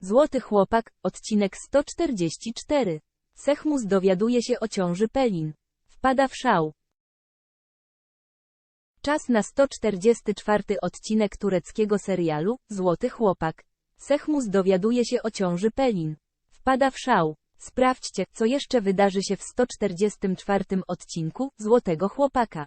Złoty chłopak, odcinek 144. Sechmus dowiaduje się o ciąży Pelin. Wpada w szał. Czas na 144 odcinek tureckiego serialu Złoty chłopak. Sechmus dowiaduje się o ciąży Pelin. Wpada w szał. Sprawdźcie, co jeszcze wydarzy się w 144 odcinku Złotego chłopaka.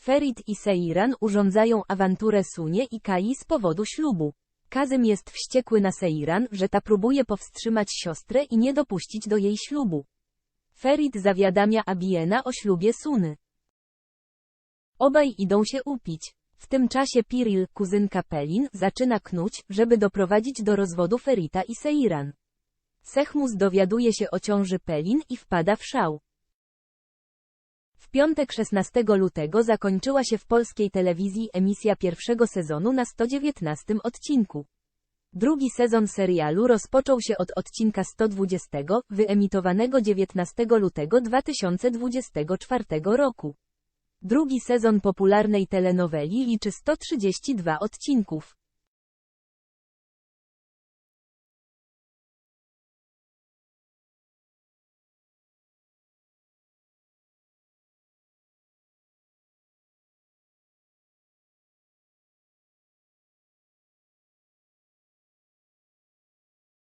Ferit i Seiran urządzają awanturę Sunie i Kai z powodu ślubu. Kazym jest wściekły na Seiran, że ta próbuje powstrzymać siostrę i nie dopuścić do jej ślubu. Ferit zawiadamia Abiena o ślubie Suny. Obaj idą się upić. W tym czasie Piril, kuzynka Pelin, zaczyna knuć, żeby doprowadzić do rozwodu Ferita i Seiran. Sechmus dowiaduje się o ciąży Pelin i wpada w szał. Piątek 16 lutego zakończyła się w polskiej telewizji emisja pierwszego sezonu na 119 odcinku. Drugi sezon serialu rozpoczął się od odcinka 120, wyemitowanego 19 lutego 2024 roku. Drugi sezon popularnej telenoweli liczy 132 odcinków.